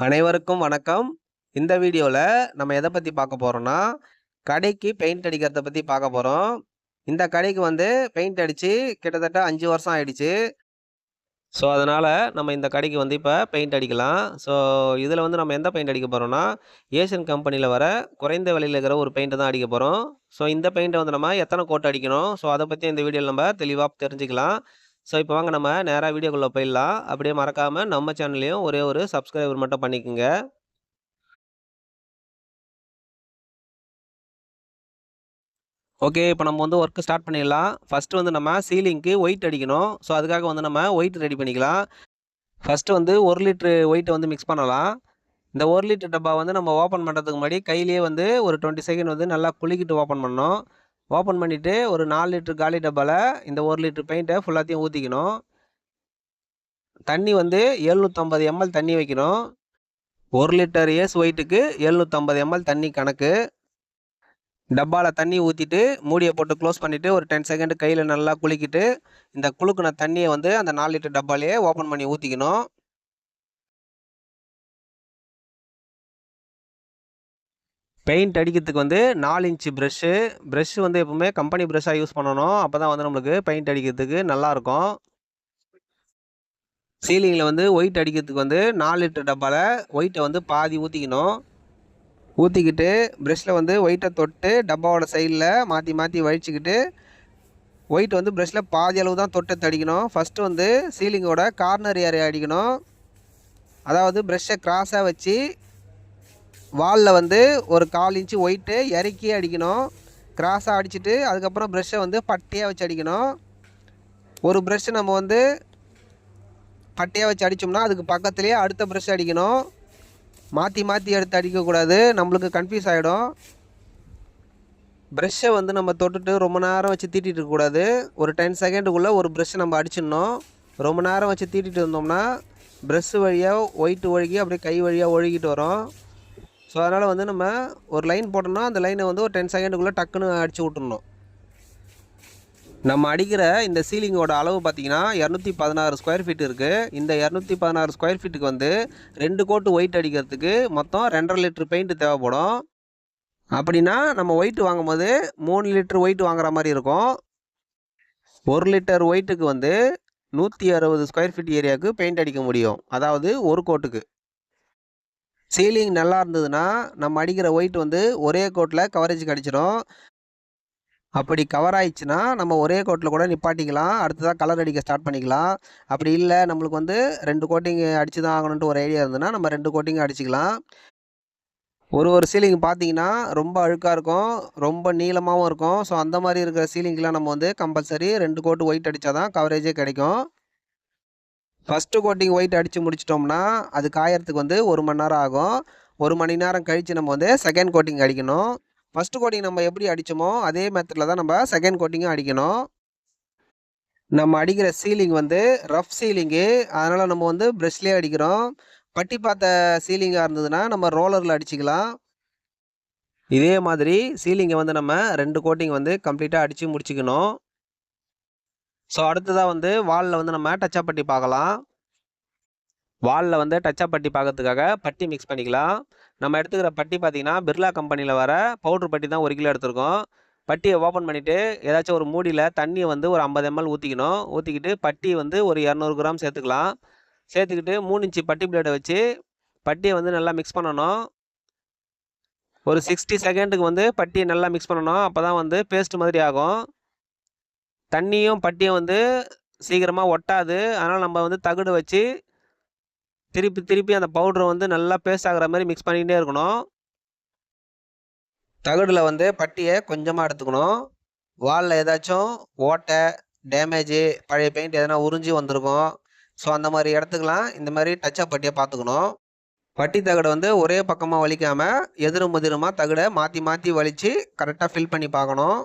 அனைவருக்கும் வணக்கம். இந்த வீடியோவில் நம்ம எதை பற்றி பார்க்க போகிறோன்னா கடைக்கு பெயிண்ட் அடிக்கிறத பற்றி பார்க்க போகிறோம் இந்த கடைக்கு வந்து பெயிண்ட் அடித்து கிட்டத்தட்ட அஞ்சு வருஷம் ஆயிடுச்சு. ஸோ அதனால் நம்ம இந்த கடைக்கு வந்து இப்போ பெயிண்ட் அடிக்கலாம். ஸோ இதில் வந்து நம்ம எந்த பெயிண்ட் அடிக்க போகிறோம்னா ஏஷியன் கம்பெனியில் வர குறைந்த விலையில் இருக்கிற ஒரு பெயிண்ட்டை தான் அடிக்க போகிறோம் ஸோ இந்த பெயிண்ட்டை வந்து நம்ம எத்தனை கோட் அடிக்கணும்? ஸோ அதை பற்றி இந்த வீடியோவில் நம்ம தெளிவாக தெரிஞ்சுக்கலாம். ஸோ இப்போ வாங்க நம்ம நேராக வீடியோக்குள்ளே போயிடலாம். அப்படியே மறக்காமல் நம்ம சேனல்லையும் ஒரே ஒரு சப்ஸ்கிரைபர் மட்டும் பண்ணிக்கோங்க. ஓகே இப்போ நம்ம வந்து ஒர்க்கு ஸ்டார்ட் பண்ணிடலாம். ஃபஸ்ட்டு வந்து நம்ம சீலிங்க்கு ஒயிட் அடிக்கணும். ஸோ அதுக்காக வந்து நம்ம ஒயிட் ரெடி பண்ணிக்கலாம். ஃபஸ்ட்டு வந்து ஒரு லிட்ரு ஒயிட்டை வந்து மிக்ஸ் பண்ணலாம். இந்த ஒரு லிட்டர் டப்பா வந்து நம்ம ஓப்பன் பண்ணுறதுக்கு முன்னாடி கையிலேயே வந்து ஒரு டுவெண்ட்டி செகண்ட் வந்து நல்லா குளிக்கிட்டு ஓப்பன் பண்ணணும். ஓப்பன் பண்ணிவிட்டு ஒரு நாலு லிட்ரு காலி டப்பாவில் இந்த ஒரு லிட்ரு பெயிண்ட்டை ஃபுல்லாத்தையும் ஊற்றிக்கணும் தண்ணி வந்து எழுநூற்றம்பது எம்எல் தண்ணி வைக்கணும். ஒரு லிட்டர் ஏஸ் ஒயிட்டுக்கு எழுநூற்றம்பது எம்எல் தண்ணி கணக்கு. டப்பாவில் தண்ணி ஊற்றிட்டு மூடியை போட்டு க்ளோஸ் பண்ணிவிட்டு ஒரு டென் செகண்ட் கையில் நல்லா குலுக்கிட்டு இந்த குலுக்குன தண்ணியை வந்து அந்த நாலு லிட்டர் டப்பாலேயே ஓப்பன் பண்ணி ஊற்றிக்கணும் பெயிண்ட் அடிக்கிறதுக்கு வந்து நாலு இன்ச்சு ப்ரெஷ்ஷு ப்ரெஷ்ஷு வந்து எப்பவுமே கம்பெனி ப்ரெஷ்ஷாக யூஸ் பண்ணணும். அப்போ தான் வந்து நம்மளுக்கு பெயிண்ட் அடிக்கிறதுக்கு நல்லாயிருக்கும். சீலிங்கில் வந்து ஒயிட் அடிக்கிறதுக்கு வந்து நாலு லிட்டர் டப்பாவில் ஒயிட்டை வந்து பாதி ஊற்றிக்கணும் ஊற்றிக்கிட்டு ப்ரெஷ்ஷில் வந்து ஒயிட்டை தொட்டு டப்பாவோட சைடில் மாற்றி மாற்றி வழிச்சிக்கிட்டு ஒயிட் வந்து ப்ரெஷ்ஷில் பாதி அளவு தான் தொட்டு தடிக்கணும். ஃபஸ்ட்டு வந்து சீலிங்கோட கார்னர் ஏரியா அடிக்கணும். அதாவது ப்ரெஷ்ஷை கிராஸாக வச்சு வாலில் வந்து ஒரு கால் இன்ச்சு ஒயிட்டு இறக்கி அடிக்கணும். கிராஸாக அடிச்சுட்டு அதுக்கப்புறம் ப்ரெஷ்ஷை வந்து பட்டையாக வச்சு அடிக்கணும். ஒரு ப்ரெஷ்ஷை நம்ம வந்து பட்டையாக வச்சு அடித்தோம்னா அதுக்கு பக்கத்துலேயே அடுத்த ப்ரெஷ் அடிக்கணும். மாற்றி மாற்றி எடுத்து அடிக்கக்கூடாது. நம்மளுக்கு கன்ஃபியூஸ் ஆகிடும் ப்ரெஷ்ஷை வந்து நம்ம தொட்டுட்டு ரொம்ப நேரம் வச்சு தீட்டிகிட்டு இருக்கக்கூடாது ஒரு டென் செகண்டுக்குள்ளே ஒரு ப்ரெஷ்ஷை நம்ம அடிச்சிடணும். ரொம்ப நேரம் வச்சு தீட்டிகிட்டு இருந்தோம்னா ப்ரெஷ்ஷு வழியாக ஒயிட்டு ஒழுகி அப்படியே கை வழியாக ஒழுகிட்டு வரும். ஸோ அதனால் வந்து நம்ம ஒரு லைன் போட்டோம்னா அந்த லைனை வந்து ஒரு டென் செகண்டுக்குள்ளே டக்குன்னு அடித்து விட்டுறணும். நம்ம அடிக்கிற இந்த சீலிங்கோட அளவு பார்த்திங்கன்னா இரநூத்தி பதினாறு ஸ்கொயர் ஃபீட் இருக்குது இந்த இரநூத்தி பதினாறு ஸ்கொயர் ஃபீட்டுக்கு வந்து ரெண்டு கோட்டு ஒயிட் அடிக்கிறதுக்கு மொத்தம் ரெண்டரை லிட்டர் பெயிண்ட் தேவைப்படும். அப்படின்னா நம்ம ஒயிட் வாங்கும்போது மூணு லிட்டர் ஒயிட் வாங்குற மாதிரி இருக்கும். ஒரு லிட்டர் ஒயிட்டுக்கு வந்து நூற்றி அறுபது ஸ்கொயர் ஃபீட் ஏரியாவுக்கு பெயிண்ட் அடிக்க முடியும். அதாவது ஒரு கோட்டுக்கு. சீலிங் நல்லா இருந்ததுன்னா நம்ம அடிக்கிற ஒயிட் வந்து ஒரே கோட்டில் கவரேஜ் கிடச்சிரும். அப்படி கவர் ஆயிடுச்சுன்னா நம்ம ஒரே கோட்டில் கூட நிப்பாட்டிக்கலாம். அடுத்ததாக கலர் அடிக்க ஸ்டார்ட் பண்ணிக்கலாம். அப்படி இல்லை நம்மளுக்கு வந்து ரெண்டு கோட்டிங் அடிச்சு தான் ஆகணுன்ட்டு ஒரு ஐடியா இருந்ததுன்னா நம்ம ரெண்டு கோட்டிங் அடிச்சிக்கலாம். ஒரு ஒரு சீலிங் பார்த்தீங்கன்னா ரொம்ப அழுக்காக இருக்கும். ரொம்ப நீளமாகவும் இருக்கும். ஸோ அந்த மாதிரி இருக்கிற சீலிங்லாம் நம்ம வந்து கம்பல்சரி ரெண்டு கோட்டு ஒயிட் அடித்தா தான் கவரேஜே கிடைக்கும். ஃபஸ்ட்டு கோட்டிங் ஒயிட் அடித்து முடிச்சிட்டோம்னா அது காயறதுக்கு வந்து ஒரு மணி நேரம் ஆகும். ஒரு மணி நேரம் கழித்து நம்ம வந்து செகண்ட் கோட்டிங் அடிக்கணும். ஃபஸ்ட்டு கோட்டிங் நம்ம எப்படி அடித்தோமோ அதே மெத்தடில் தான் நம்ம செகண்ட் கோட்டிங்கும் அடிக்கணும். நம்ம அடிக்கிற சீலிங் வந்து ரஃப் சீலிங்கு அதனால் நம்ம வந்து ப்ரெஷ்லேயே அடிக்கிறோம். பட்டி பார்த்த சீலிங்காக இருந்ததுன்னா நம்ம ரோலரில் அடிச்சிக்கலாம். இதே மாதிரி சீலிங்கை வந்து நம்ம ரெண்டு கோட்டிங் வந்து கம்ப்ளீட்டாக அடித்து முடிச்சுக்கணும். ஸோ அடுத்ததாக வந்து வாலில் வந்து நம்ம டச்சா பட்டி பார்க்கலாம். வாலில் வந்து டச்சா பட்டி பார்க்கறதுக்காக பட்டி மிக்ஸ் பண்ணிக்கலாம். நம்ம எடுத்துக்கிற பட்டி பார்த்தீங்கன்னா பிர்லா கம்பெனியில் வர பவுட்ரு பட்டி தான் ஒரு கிலோ எடுத்திருக்கோம். பட்டியை ஓப்பன் பண்ணிவிட்டு ஏதாச்சும் ஒரு மூடியில் தண்ணியை வந்து ஒரு ஐம்பது எம்எல் ஊற்றிக்கணும் ஊற்றிக்கிட்டு பட்டி வந்து ஒரு இரநூறு கிராம் சேர்த்துக்கலாம். சேர்த்துக்கிட்டு மூணு இன்ச்சு பட்டி பிளேடை வச்சு பட்டியை வந்து நல்லா மிக்ஸ் பண்ணணும். ஒரு சிக்ஸ்டி செகண்டுக்கு வந்து பட்டியை நல்லா மிக்ஸ் பண்ணணும். அப்போ தான் வந்து பேஸ்ட் மாதிரி ஆகும். தண்ணியும் பட்டியும் வந்து சீக்கிரமாக ஒட்டாது. அதனால் நம்ம வந்து தகுடு வச்சு திருப்பி திருப்பி அந்த பவுட்ரு வந்து நல்லா பேஸ்ட் ஆகிற மாதிரி மிக்ஸ் பண்ணிக்கிட்டே இருக்கணும். தகடில் வந்து பட்டியை கொஞ்சமாக எடுத்துக்கணும். வாலில் ஏதாச்சும் ஓட்டை டேமேஜு பழைய பெயிண்ட் எதனா உறிஞ்சி வந்திருக்கும். ஸோ அந்த மாதிரி இடத்துக்குலாம் இந்த மாதிரி டச்சப் பட்டியை பார்த்துக்கணும். பட்டி தகடை வந்து ஒரே பக்கமாக வலிக்காமல் எதிரும் முதிரமாக தகடை மாற்றி மாற்றி வலித்து கரெக்டாக ஃபில் பண்ணி பார்க்கணும்.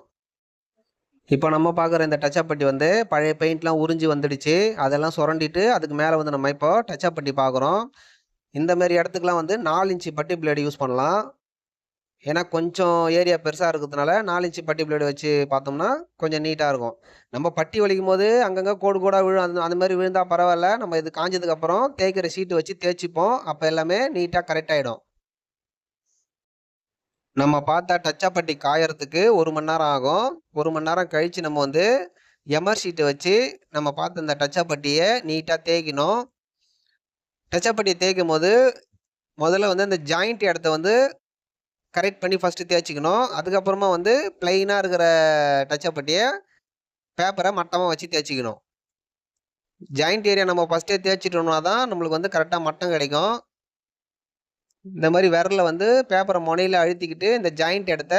இப்போ நம்ம பார்க்குற இந்த டச்சப் பட்டி வந்து பழைய பெயிண்ட்லாம் உறிஞ்சி வந்துடுச்சு. அதெல்லாம் சுரண்டிட்டு அதுக்கு மேலே வந்து நம்ம இப்போ டச்சப் பட்டி பார்க்குறோம். இந்த மாதிரி இடத்துக்குலாம் வந்து நாலு இன்ச்சு பட்டி பிளேடு யூஸ் பண்ணலாம். ஏன்னா கொஞ்சம் ஏரியா பெருசாக இருக்கிறதுனால நாலு இன்ச்சு பட்டி பிளேடு வச்சு பார்த்தோம்னா கொஞ்சம் நீட்டாக இருக்கும். நம்ம பட்டி வலிக்கும் போது அங்கங்கே கோடு கோடாக விழும் அந்த அந்த மாதிரி விழுந்தால் பரவாயில்ல. நம்ம இது காஞ்சதுக்கப்புறம் தேய்க்கிற ஷீட்டு வச்சு தேய்ச்சிப்போம். அப்போ எல்லாமே நீட்டாக கரெக்ட் ஆகிடும் நம்ம பார்த்தா டச்சா பட்டி காயறதுக்கு ஒரு மணி நேரம் ஆகும். ஒரு மணி நேரம் கழித்து நம்ம வந்து எமர் ஷீட்டை வச்சு நம்ம பார்த்த இந்த டச்சா பட்டியை நீட்டாக தேய்க்கணும். டச்சாப்பட்டியை தேய்க்கும் போது முதல்ல வந்து இந்த ஜாயிண்ட் இடத்த வந்து கரெக்ட் பண்ணி ஃபஸ்ட்டு தேய்ச்சிக்கணும். அதுக்கப்புறமா வந்து ப்ளைனாக இருக்கிற டச்சா பட்டியை பேப்பரை மட்டமாக வச்சு தேய்ச்சிக்கணும். ஜாயிண்ட் ஏரியா நம்ம ஃபஸ்ட்டே தேய்ச்சிட்டோம்னா தான் நம்மளுக்கு வந்து கரெக்டாக மட்டம் கிடைக்கும். இந்த மாதிரி விரலில் வந்து பேப்பரை முனையில் அழுத்திக்கிட்டு இந்த ஜாயிண்ட் இடத்த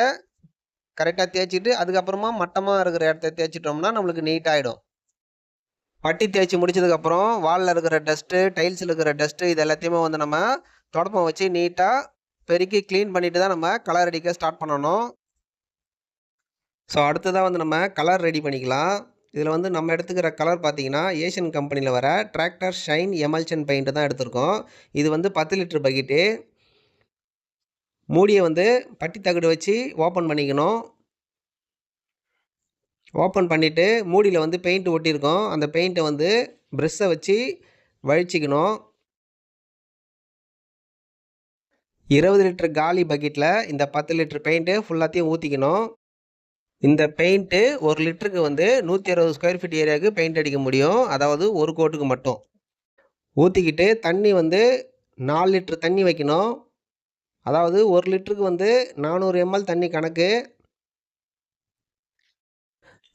கரெக்டாக தேய்ச்சிட்டு அதுக்கப்புறமா மட்டமாக இருக்கிற இடத்த தேய்ச்சிட்டோம்னா நம்மளுக்கு நீட் ஆகிடும் பட்டி தேய்ச்சி முடிச்சதுக்கப்புறம் வாலில் இருக்கிற டஸ்ட்டு டைல்ஸில் இருக்கிற டஸ்ட்டு இது எல்லாத்தையுமே வந்து நம்ம தொடப்பம் வச்சு நீட்டாக பெருக்கி க்ளீன் பண்ணிட்டு தான் நம்ம கலர் அடிக்க ஸ்டார்ட் பண்ணணும். ஸோ அடுத்ததாக வந்து நம்ம கலர் ரெடி பண்ணிக்கலாம். இதில் வந்து நம்ம எடுத்துக்கிற கலர் பார்த்தீங்கன்னா ஏஷியன் கம்பெனியில் வர டிராக்டர் ஷைன் எமல்ஷன் பெயிண்ட்டு தான் எடுத்திருக்கோம். இது வந்து பத்து லிட்டர் பக்கெட்டு மூடியை வந்து பட்டி தகடு வச்சு ஓப்பன் பண்ணிக்கணும். ஓப்பன் பண்ணிவிட்டு மூடியில் வந்து பெயிண்ட் ஒட்டியிருக்கோம். அந்த பெயிண்ட்டை வந்து ப்ரெஷ்ஷை வச்சு வழிச்சிக்கணும். இருபது லிட்டர் காலி பக்கெட்டில் இந்த பத்து லிட்டர் பெயிண்ட்டு ஃபுல்லாத்தையும் ஊற்றிக்கணும் இந்த பெயிண்ட்டு ஒரு லிட்டருக்கு வந்து நூற்றி அறுபது ஸ்கொயர் ஃபீட் ஏரியாவுக்கு பெயிண்ட் அடிக்க முடியும். அதாவது ஒரு கோட்டுக்கு மட்டும். ஊற்றிக்கிட்டு தண்ணி வந்து நாலு லிட்டர் தண்ணி வைக்கணும். அதாவது ஒரு லிட்டருக்கு வந்து நானூறு எம்எல் தண்ணி கணக்கு.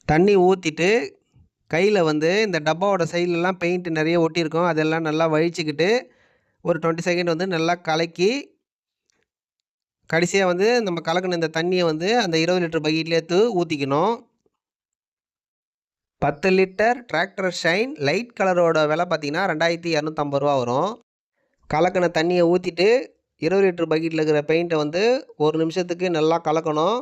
தண்ணி ஊற்றிட்டு கையில் வந்து இந்த டப்பாவோட சைட்லலாம் பெயிண்ட் நிறைய ஒட்டியிருக்கோம். அதெல்லாம் நல்லா வழிச்சிக்கிட்டு ஒரு டுவெண்ட்டி செகண்ட் வந்து நல்லா கலக்கி கடைசியாக வந்து நம்ம கலக்கின இந்த தண்ணியை வந்து அந்த இருபது லிட்டர் பக்கெட்லேயே எடுத்து ஊற்றிக்கணும் பத்து லிட்டர் டிராக்டர் ஷைன் லைட் கலரோட விலை பார்த்தீங்கன்னா ரெண்டாயிரத்தி இரநூத்தம்பது ரூபா வரும். கலக்கின தண்ணியை ஊற்றிட்டு இருபது லிட்டர் பக்கெட்டில் இருக்கிற பெயிண்ட்டை வந்து ஒரு நிமிஷத்துக்கு நல்லா கலக்கணும்.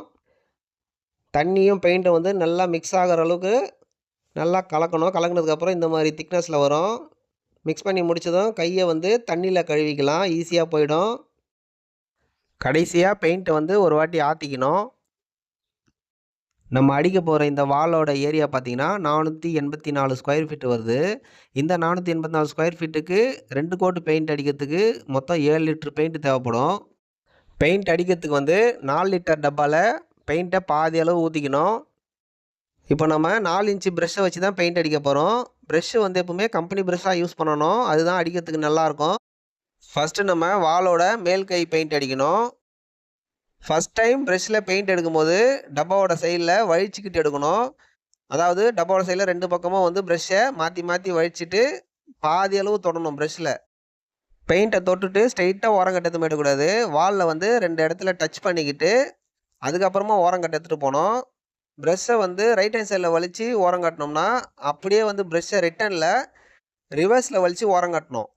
தண்ணியும் பெயிண்ட்டும் வந்து நல்லா மிக்ஸ் ஆகிற அளவுக்கு நல்லா கலக்கணும். கலக்கினதுக்கப்புறம் இந்த மாதிரி திக்னஸில் வரும். மிக்ஸ் பண்ணி முடிச்சதும் கையை வந்து தண்ணியில் கழுவிக்கலாம். ஈஸியாக போயிடும். கடைசியாக பெயிண்ட்டை வந்து ஒரு வாட்டி ஆற்றிக்கணும் நம்ம அடிக்க போகிற இந்த வாலோட ஏரியா பார்த்தீங்கன்னா நானூற்றி எண்பத்தி நாலு ஸ்கொயர் ஃபீட் வருது. இந்த நானூற்றி எண்பத்தி நாலு ஸ்கொயர் ஃபீட்டுக்கு ரெண்டு கோட்டு பெயிண்ட் அடிக்கிறதுக்கு மொத்தம் ஏழு லிட்டர் பெயிண்ட் தேவைப்படும். பெயிண்ட் அடிக்கிறதுக்கு வந்து நாலு லிட்டர் டப்பாவில் பெயிண்ட்டை பாதி அளவு ஊற்றிக்கணும் இப்போ நம்ம நாலு இன்ச்சு ப்ரெஷ்ஷை வச்சு தான் பெயிண்ட் அடிக்க போகிறோம் ப்ரெஷ்ஷு வந்து எப்பவுமே கம்பெனி ப்ரெஷ்ஷாக யூஸ் பண்ணணும். அதுதான் அடிக்கிறதுக்கு நல்லாயிருக்கும் ஃபஸ்ட்டு நம்ம வாலோட மேல் கை பெயிண்ட் அடிக்கணும். ஃபஸ்ட் டைம் ப்ரெஷ்ஷில் பெயிண்ட் எடுக்கும்போது டப்பாவோட சைடில் வழிச்சிக்கிட்டு எடுக்கணும். அதாவது டப்பாவோட சைடில் ரெண்டு பக்கமும் வந்து ப்ரெஷ்ஷை மாற்றி மாற்றி வழிச்சிட்டு பாதி அளவு தொடணும் ப்ரெஷ்ஷில் பெயிண்ட்டை தொட்டுட்டு ஸ்ட்ரைட்டாக ஓரம் எதுவும் எடுக்கக்கூடாது. வாலில் வந்து ரெண்டு இடத்துல டச் பண்ணிக்கிட்டு அதுக்கப்புறமா ஓரம் எடுத்துகிட்டு போனோம் ப்ரெஷ்ஷை வந்து ரைட் ஹேண்ட் சைடில் வலித்து ஓரம் காட்டினோம்னா அப்படியே வந்து ப்ரெஷ்ஷை ரிட்டனில் ரிவர்ஸில் வலித்து ஓரம் காட்டணும்.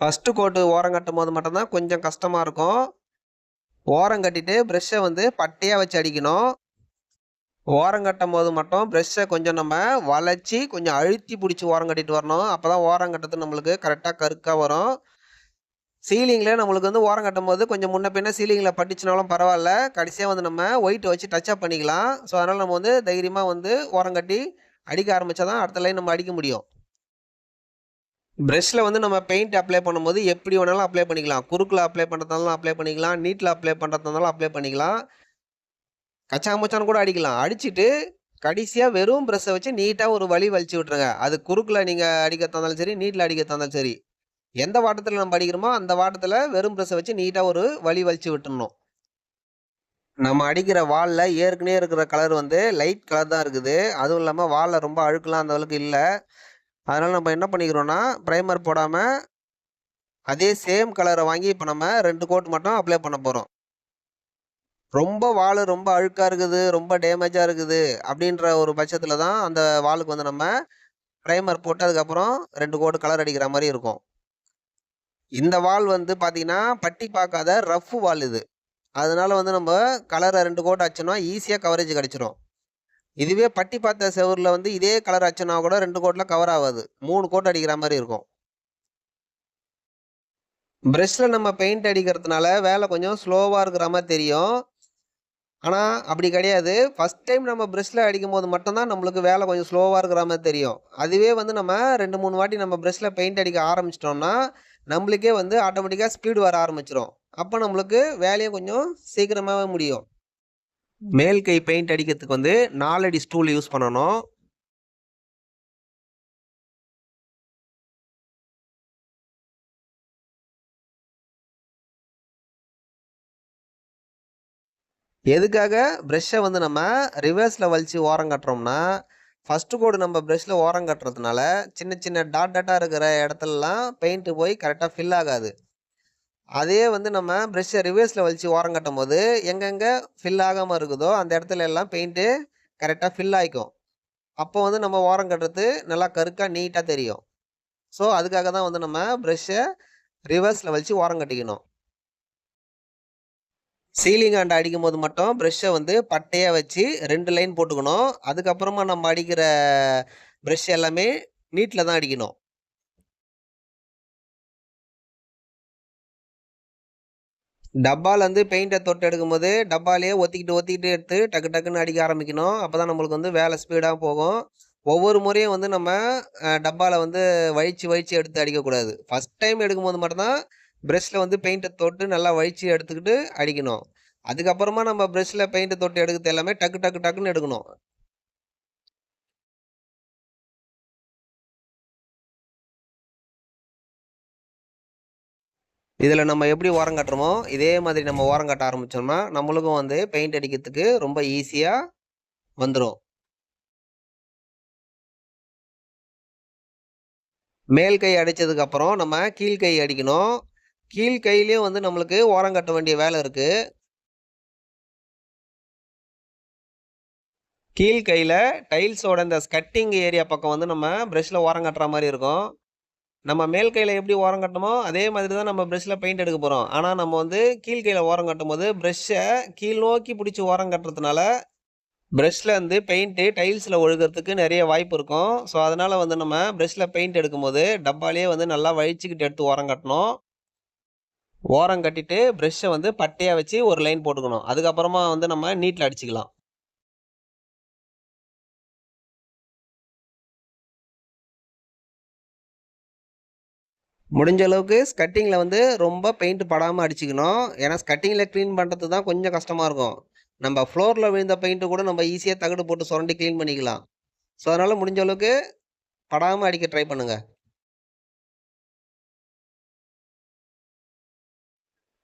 ஃபஸ்ட்டு கோட்டு ஓரம் கட்டும் போது மட்டும்தான் கொஞ்சம் கஷ்டமாக இருக்கும். ஓரம் கட்டிட்டு ப்ரெஷ்ஷை வந்து பட்டையாக வச்சு அடிக்கணும். ஓரம் கட்டும் போது மட்டும் ப்ரெஷ்ஷை கொஞ்சம் நம்ம வளைச்சி கொஞ்சம் அழுத்தி பிடிச்சி ஓரம் கட்டிட்டு வரணும். அப்போ தான் ஓரம் கட்டுறது நம்மளுக்கு கரெக்டாக கருக்காக வரும். சீலிங்கில் நம்மளுக்கு வந்து ஓரம் கட்டும் போது கொஞ்சம் முன்ன பின்ன சீலிங்கில் பட்டுச்சுனாலும் பரவாயில்ல. கடைசியாக வந்து நம்ம ஒயிட்டை வச்சு டச்சப் பண்ணிக்கலாம். ஸோ அதனால் நம்ம வந்து தைரியமாக வந்து ஓரம் கட்டி அடிக்க ஆரம்பித்தா தான் அடுத்த லைன் நம்ம அடிக்க முடியும். ப்ரெஷ்ஷில் வந்து நம்ம பெயிண்ட் அப்ளை பண்ணும்போது எப்படி வேணாலும் அப்ளை பண்ணிக்கலாம். குறுக்கில் அப்ளை பண்ணுறதாலும் அப்ளை பண்ணிக்கலாம். நீட்டில் அப்ளை பண்ணுறதாலும் அப்ளை பண்ணிக்கலாம். கச்சா முச்சான்னு கூட அடிக்கலாம். அடிச்சுட்டு கடைசியாக வெறும் ப்ரெஷ்ஷை வச்சு நீட்டாக ஒரு வழி வலிச்சு விட்ருங்க அது குறுக்கில் நீங்கள் அடிக்க தந்தாலும் சரி நீட்டில் அடிக்க தந்தாலும் சரி. எந்த வாட்டத்தில் நம்ம அடிக்கிறோமோ அந்த வாட்டத்தில் வெறும் ப்ரெஷ்ஷை வச்சு நீட்டாக ஒரு வழி வலிச்சு விட்டுணும் நம்ம அடிக்கிற வாலில் ஏற்கனவே இருக்கிற கலர் வந்து லைட் கலர் தான் இருக்குது. அதுவும் இல்லாமல் வாலில் ரொம்ப அழுக்கெலாம் அந்த அளவுக்கு இல்லை. அதனால் நம்ம என்ன பண்ணிக்கிறோன்னா ப்ரைமர் போடாமல் அதே சேம் கலரை வாங்கி இப்போ நம்ம ரெண்டு கோட் மட்டும் அப்ளை பண்ண போகிறோம் ரொம்ப வால் ரொம்ப அழுக்காக இருக்குது ரொம்ப டேமேஜாக இருக்குது அப்படின்ற ஒரு பட்சத்தில் தான் அந்த வாலுக்கு வந்து நம்ம ப்ரைமர் போட்டு அதுக்கப்புறம் ரெண்டு கோட்டு கலர் அடிக்கிற மாதிரி இருக்கும். இந்த வால் வந்து பார்த்தீங்கன்னா பட்டி பார்க்காத ரஃப் வால் இது. அதனால் வந்து நம்ம கலரை ரெண்டு கோட் அடிச்சோம்னா ஈஸியாக கவரேஜ் கிடச்சிரும். இதுவே பட்டி பார்த்த செவரில் வந்து இதே கலர் அச்சனா கூட ரெண்டு கோட்டில் கவர் ஆகாது மூணு கோட் அடிக்கிற மாதிரி இருக்கும் ப்ரெஷ்ஷில் நம்ம பெயிண்ட் அடிக்கிறதுனால வேலை கொஞ்சம் ஸ்லோவாக இருக்கிற மாதிரி தெரியும். ஆனால் அப்படி கிடையாது. ஃபஸ்ட் டைம் நம்ம ப்ரெஷ்ஷில் அடிக்கும் போது மட்டும்தான் நம்மளுக்கு வேலை கொஞ்சம் ஸ்லோவாக இருக்கிற மாதிரி தெரியும். அதுவே வந்து நம்ம 2, 3 வாட்டி நம்ம ப்ரெஷ்ஷில் பெயிண்ட் அடிக்க ஆரம்பிச்சிட்டோம்னா நம்மளுக்கே வந்து ஆட்டோமேட்டிக்காக ஸ்பீடு வர ஆரம்பிச்சிடும் அப்போ நம்மளுக்கு வேலையும் கொஞ்சம் சீக்கிரமாகவே முடியும். மேல் கை பெயிண்ட் அடிக்கிறதுக்கு வந்து நாலடி ஸ்டூல் யூஸ் பண்ணணும். எதுக்காக ப்ரெஷ்ஷை வந்து நம்ம ரிவர்ஸில் வலிச்சு ஓரம் கட்டுறோம்னா, ஃபஸ்ட்டு கோடு நம்ம ப்ரெஷ்ஷில் ஓரம் கட்டுறதுனால, சின்ன சின்ன டாட் டாட்டாக இருக்கிற இடத்துலலாம் பெயிண்ட்டு போய் கரெக்டாக ஃபில் ஆகாது. அதே வந்து நம்ம ப்ரெஷ்ஷை ரிவர்ஸில் வலிச்சு ஓரம் கட்டும்போது, எங்கெங்கே ஃபில் ஆகாமல் இருக்குதோ, அந்த இடத்துல எல்லாம் பெயிண்ட்டு கரெக்டாக ஃபில் ஆகிக்கும் அப்போ வந்து நம்ம ஓரம் கட்டுறது நல்லா கருக்காக நீட்டாக தெரியும். ஸோ, அதுக்காக தான் வந்து நம்ம ப்ரெஷ்ஷை ரிவர்ஸில் வலிச்சு ஓரம் கட்டிக்கணும். சீலிங் ஆண்ட அடிக்கும்போது மட்டும் ப்ரெஷ்ஷை வந்து பட்டையாக வச்சு ரெண்டு லைன் போட்டுக்கணும். அதுக்கப்புறமா நம்ம அடிக்கிற ப்ரெஷ் எல்லாமே நீட்டில் தான் அடிக்கணும். டப்பாலருந்து பெயிண்டை தொட்டு எடுக்கும்போது, டப்பாலேயே ஒத்திக்கிட்டு, ஒத்திக்கிட்டு எடுத்து டக்கு டக்குன்னு அடிக்க ஆரம்பிக்கணும். அப்போ தான் நம்மளுக்கு வந்து வேலை ஸ்பீடாக போகும். ஒவ்வொரு முறையும் வந்து நம்ம டப்பாவில் டப்பால வந்து வழிச்சு, வழிச்சு எடுத்து அடிக்கக்கூடாது. ஃபர்ஸ்ட் டைம் எடுக்கும்போது மட்டும்தான் ப்ரெஷ்ல வந்து பெயிண்ட்டை தொட்டு நல்லா வழிச்சு எடுத்துக்கிட்டு அடிக்கணும். அதுக்கப்புறமா நம்ம ப்ரெஷ்ஷில் பெயிண்ட்டை தொட்டு எடுக்கிறது எல்லாமே டக்கு, டக்கு, டக்குன்னு எடுக்கணும். இதில் நம்ம எப்படி ஓரம் கட்டுறோமோ, இதே மாதிரி நம்ம ஓரம் கட்ட ஆரம்பித்தோம்னா நம்மளுக்கும் வந்து பெயிண்ட் அடிக்கிறதுக்கு ரொம்ப ஈஸியாக வந்துடும் மேல் கை அடித்ததுக்கப்புறம் நம்ம கீழ் கை அடிக்கணும். கீழ் வந்து நம்மளுக்கு ஓரம் கட்ட வேண்டிய வேலை இருக்குது கீழ் டைல்ஸோட இந்த ஸ்கட்டிங் ஏரியா பக்கம் வந்து நம்ம ப்ரெஷ்ஷில் ஓரம் கட்டுற மாதிரி இருக்கும். நம்ம மேல் கையில் எப்படி ஓரம் கட்டுனோமோ, அதே மாதிரி தான் நம்ம ப்ரெஷ்ஷில் பெயிண்ட் எடுக்க போகிறோம் ஆனால் நம்ம வந்து கீழ் கையில் ஓரம் கட்டும்போது, ப்ரெஷ்ஷை கீழ் நோக்கி பிடிச்சி ஓரம் கட்டுறதுனால, ப்ரெஷ்ஷில் வந்து பெயிண்ட்டு டைல்ஸில் ஒழுகுறதுக்கு நிறைய வாய்ப்பு இருக்கும். ஸோ, அதனால் வந்து நம்ம ப்ரெஷ்ஷில் பெயிண்ட் எடுக்கும்போது, டப்பாலேயே வந்து நல்லா வழிச்சிக்கிட்டு எடுத்து ஓரம் கட்டணும். ஓரம் கட்டிட்டு ப்ரெஷ்ஷை வந்து பட்டையாக வச்சு ஒரு லைன் போட்டுக்கணும். அதுக்கப்புறமா வந்து நம்ம நீட்டில் அடிச்சுக்கலாம். முடிஞ்ச அளவுக்கு ஸ்கட்டிங்கில் வந்து ரொம்ப பெயிண்ட் படாமல் அடிச்சுக்கணும். ஏன்னா, ஸ்கட்டிங்கில் க்ளீன் பண்ணுறது தான் கொஞ்சம் கஷ்டமாக இருக்கும். நம்ம ஃப்ளோரில் விழுந்த பெயிண்ட்டு கூட நம்ம ஈஸியாக தகடு போட்டு சுரண்டி க்ளீன் பண்ணிக்கலாம். ஸோ, அதனால் முடிஞ்ச அளவுக்கு படாமல் அடிக்க ட்ரை பண்ணுங்கள்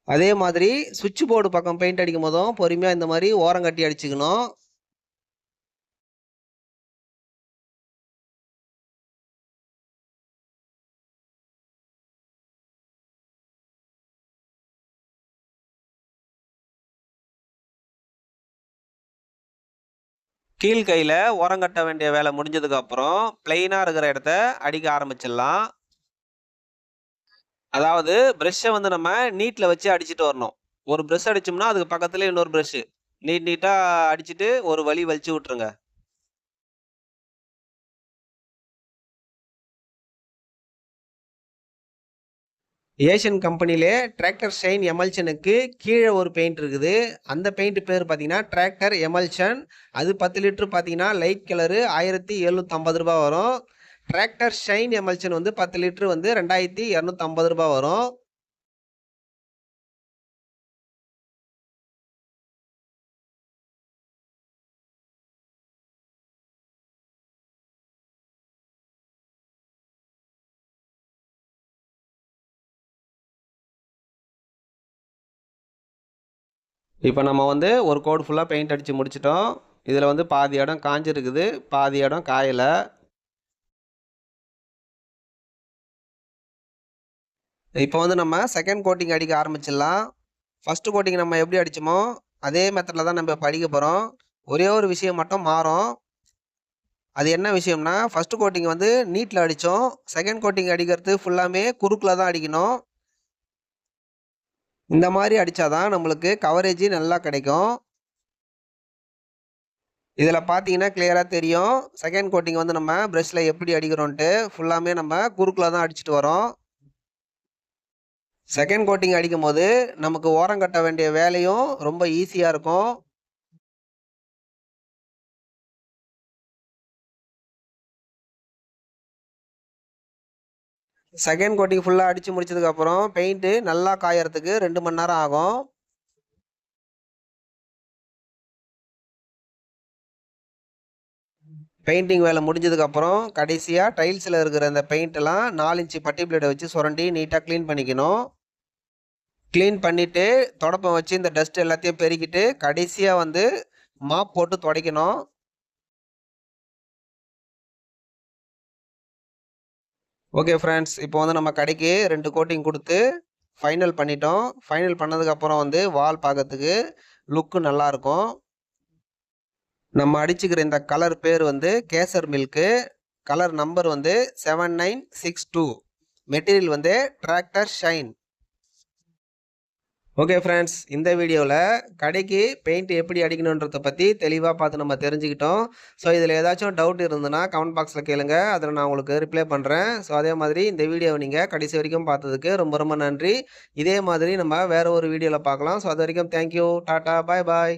அதே மாதிரி சுவிட்ச் போர்டு பக்கம் பெயிண்ட் அடிக்கும் போதும் பொறுமையாக இந்த மாதிரி ஓரம் கட்டி அடிச்சுக்கணும். கீழ் கையில் உரம் கட்ட வேண்டிய வேலை முடிஞ்சதுக்கு அப்புறம், இருக்கிற இடத்த அடிக்க ஆரம்பிச்சிடலாம். அதாவது ப்ரெஷ்ஷை வந்து நம்ம நீட்டில் வச்சு அடிச்சுட்டு வரணும். ஒரு ப்ரெஷ் அடிச்சோம்னா, அதுக்கு பக்கத்துலேயே இன்னொரு ப்ரெஷ்ஷு நீட் நீட்டாக அடிச்சுட்டு ஒரு வழி வலிச்சு விட்ருங்க ஏஷியன் கம்பெனிலே டிராக்டர் ஷைன் எமல்ஷனுக்கு கீழே ஒரு பெயிண்ட் இருக்குது. அந்த பெயிண்ட் பேர் பார்த்தீங்கன்னா, டிராக்டர் எமல்ஷன். அது பத்து லிட்டரு பார்த்தீங்கன்னா, லைட் கலரு ஆயிரத்தி எழுநூற்றம்பது ரூபா வரும். டிராக்டர் ஷைன் எமல்ஷன் வந்து பத்து லிட்ரு வந்து ரெண்டாயிரத்தி இரநூத்தம்பது ரூபா வரும். இப்போ நம்ம வந்து ஒரு கோடு ஃபுல்லாக பெயிண்ட் அடித்து முடிச்சிட்டோம் இதில் வந்து பாதி இடம் காஞ்சிருக்குது. பாதி இடம் காயல. இப்போ வந்து நம்ம செகண்ட் கோட்டிங் அடிக்க ஆரம்பிச்சிடலாம். ஃபஸ்ட்டு கோட்டிங் நம்ம எப்படி அடிச்சோமோ, அதே மெத்தடில் தான் நம்ம படிக்க போகிறோம் ஒரே ஒரு விஷயம் மட்டும் மாறும். அது என்ன விஷயம்னா, ஃபஸ்ட்டு கோட்டிங் வந்து நீட்டில் அடித்தோம் செகண்ட் கோட்டிங் அடிக்கிறது ஃபுல்லாமே குறுக்கில் தான் அடிக்கணும். இந்த மாதிரி அடித்தாதான் நம்மளுக்கு கவரேஜ் நல்லா கிடைக்கும். இதில் பார்த்தீங்கன்னா, கிளியராக தெரியும். செகண்ட் கோட்டிங் வந்து நம்ம ப்ரெஷ்ஷில் எப்படி அடிக்கிறோன்ட்டு, ஃபுல்லாமே நம்ம குறுக்கில் தான் அடிச்சுட்டு வரோம். செகண்ட் கோட்டிங் அடிக்கும்போது நமக்கு ஓரம் கட்ட வேண்டிய வேலையும் ரொம்ப ஈஸியாக இருக்கும் செகண்ட் கோட்டிங் ஃபுல்லாக அடித்து முடிச்சதுக்கப்புறம் பெயிண்ட்டு நல்லா காயறதுக்கு ரெண்டு மணி நேரம் ஆகும். பெயிண்டிங் வேலை முடிஞ்சதுக்கப்புறம் கடைசியாக டைல்ஸில் இருக்கிற அந்த பெயிண்ட்டெல்லாம் நாலு இன்ச்சு பட்டி பிளேடை வச்சு சுரண்டி நீட்டாக க்ளீன் பண்ணிக்கணும். க்ளீன் பண்ணிவிட்டு தொடப்பம் வச்சு இந்த டஸ்ட் எல்லாத்தையும் பெருக்கிட்டு கடைசியாக வந்து மாப் போட்டு துடைக்கணும். ஓகே ஃப்ரெண்ட்ஸ் இப்போ வந்து நம்ம கடைக்கு ரெண்டு கோட்டிங் கொடுத்து ஃபைனல் பண்ணிட்டோம். ஃபைனல் பண்ணதுக்கப்புறம் வந்து வால் பார்க்கறதுக்கு லுக்கு நல்லாயிருக்கும். நம்ம அடிச்சுக்கிற இந்த கலர் பேர் வந்து கேசர் மில்க்கு கலர் நம்பர் வந்து seven nine six two material வந்து டிராக்டர் ஷைன் ஓகே ஃப்ரெண்ட்ஸ் இந்த வீடியோவில் கடைக்கு பெயிண்ட் எப்படி அடிக்கணுன்றதை பற்றி தெளிவாக பார்த்து நம்ம தெரிஞ்சுக்கிட்டோம். ஸோ இதில் ஏதாச்சும் டவுட் இருந்ததுன்னா கமெண்ட் பாக்ஸில் கேளுங்க. அதில் நான் உங்களுக்கு ரிப்ளை பண்ணுறேன் ஸோ அதே மாதிரி இந்த வீடியோவை நீங்கள் கடைசி வரைக்கும் பார்த்ததுக்கு ரொம்ப ரொம்ப நன்றி. இதே மாதிரி நம்ம வேறு ஒரு வீடியோவில் பார்க்கலாம். ஸோ அது வரைக்கும் தேங்க்யூ டாட்டா பாய் பாய்